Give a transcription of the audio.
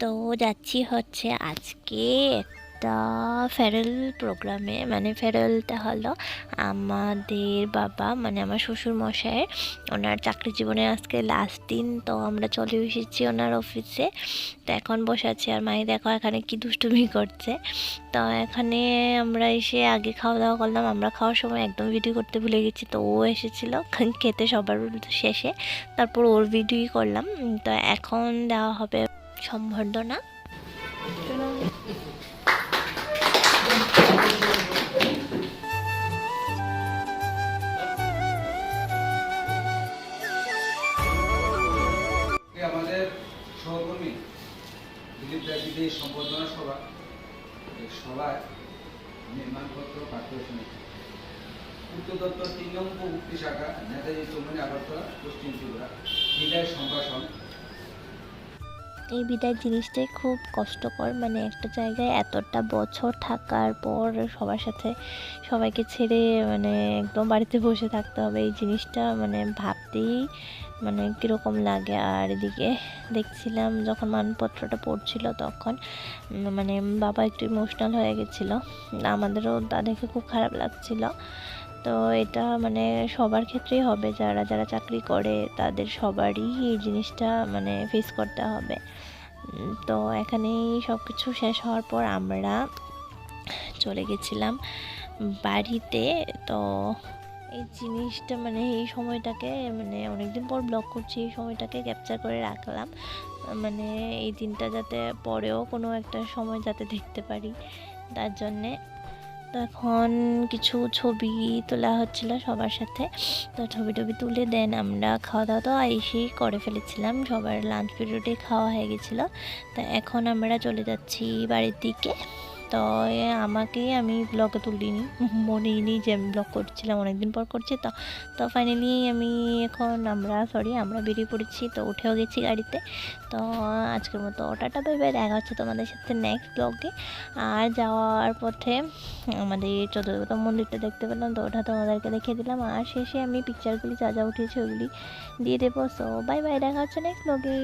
তো যাচ্ছি হচ্ছে আজকে একটা ফেয়ারওয়েল প্রোগ্রামে মানে ফেয়ারওয়েলটা হলো আমাদের বাবা মানে আমার শ্বশুর মশাইয়ের ওনার চাকরি জীবনে আজকে লাস্ট দিন তো আমরা চলে এসেছি ওনার অফিসে তো এখন বসে আছি আর মাই দেখো এখানে কি দুষ্টুমি করছে। তো এখানে আমরা এসে আগে খাওয়া দাওয়া করলাম। আমরা খাওয়ার সময় একদম ভিডিও করতে ভুলে গেছি। তো ও এসেছিল খেতে সবার শেষে। তারপর ওর ভিডিওই করলাম। তো এখন দেওয়া হবে সম্বর্ধনা। আমাদের সহকর্মী দিলীপ দাসীদের এই সম্বর্ধনা সভা এই সভায় নির্মাণপত্র পাঠ্য সমিতি উত্তর দপ্তর তিন নম্বর উক্তি শাখা, নেতাজি চৌমনি আগরতলা, পশ্চিম ত্রিপুরা বিদায় সম্ভাষণ এই বিদায় জিনিসটাই খুব কষ্টকর মানে একটা জায়গায় এতটা বছর থাকার পর সবার সাথে সবাইকে ছেড়ে মানে একদম বাড়িতে বসে থাকতে হবে, এই জিনিসটা মানে ভাবতেই মানে কীরকম লাগে। আর এদিকে দেখছিলাম যখন মানপত্রটা পড়ছিল তখন মানে বাবা একটু ইমোশনাল হয়ে গেছিল। আমাদেরও তা দেখে খুব খারাপ লাগছিল। তো এটা মানে সবার ক্ষেত্রেই হবে। যারা যারা চাকরি করে তাদের সবারই এই জিনিসটা মানে ফেস করতে হবে। তো এখানেই সব কিছু শেষ হওয়ার পর আমরা চলে গেছিলাম বাড়িতে। তো এই জিনিসটা মানে এই সময়টাকে মানে অনেকদিন পর ব্লগ করছি, এই সময়টাকে ক্যাপচার করে রাখলাম। মানে এই দিনটা যাতে পরেও কোনো একটা সময় যাতে দেখতে পারি। তার জন্যে এখন কিছু ছবি তোলা হচ্ছিল সবার সাথে। তো ছবি টবি তুলে দেন আমরা। খাওয়া দাওয়া তো এসেই করে ফেলেছিলাম। সবার লাঞ্চ পিরিয়ডে খাওয়া হয়ে গেছিল। তা এখন আমরা চলে যাচ্ছি বাড়ির দিকে। তো আমাকে আমি ব্লগে তুলিনি মনেই নেই যে আমি ব্লগ করছিলাম, অনেকদিন পর করছি। তো তো ফাইনালি আমি এখন আমরা সরি আমরা বেরিয়ে পড়েছি, তো উঠেও গেছি গাড়িতে। তো আজকের মতো ওটাটা ভেবে দেখা হচ্ছে তোমাদের সাথে নেক্সট ব্লগে আর যাওয়ার পথে আমাদের চোদ্দোটা মন্দিরটা দেখতে পেলাম, তো ওটা তোমাদেরকে দেখিয়ে দিলাম। আর শেষে আমি পিকচারগুলি যা যা উঠিয়েছি ওগুলি দিয়ে দেবো। সো বাই বাই দেখা হচ্ছে নেক্সট ব্লগে